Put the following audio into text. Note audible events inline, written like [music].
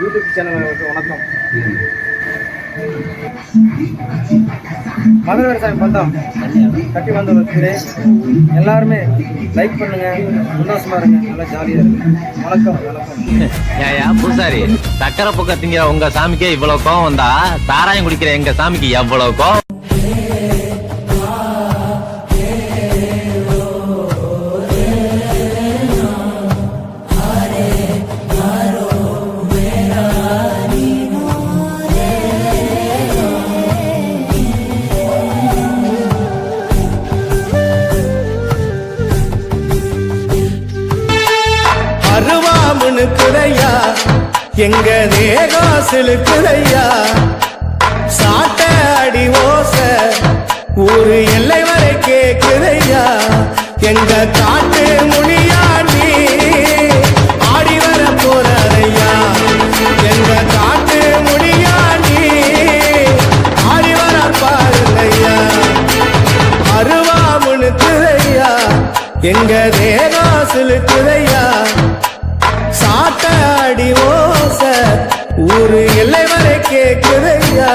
YouTube சேனலுக்கு வணக்கம். மதுரை விவசாயம் பந்தம் கட்டி வந்து எல்லாருமே லைக் பண்ணுங்க உல்லாசமா இருங்க நல்லா ஜாலியா இருக்கு வணக்கம் வணக்கம். [laughs] ஏயா பூசாரி சக்கரை பக்கம் திங்கிற உங்க சாமிக்கே இவ்வளவு கோவம் வந்தா தாராயம் குடிக்கிற எங்க சாமிக்கு எவ்வளவு கோவம்? அருவாமுனு குறையா எங்க தேகம் சிலுக்குதையா சாட்ட அடி ஓச ஊரு எல்லை வரை கேக்குதையா? எங்க காட்டு முனியா நீ ஆடி வர போறையா எங்க காட்டு முனியா நீ ஆடி வர பாருங்கய்யா. அருவாமுனு குறையா எங்க தேகம் சிலுக்குதையா? ஒரு எல்லை வரை கேட்குதையா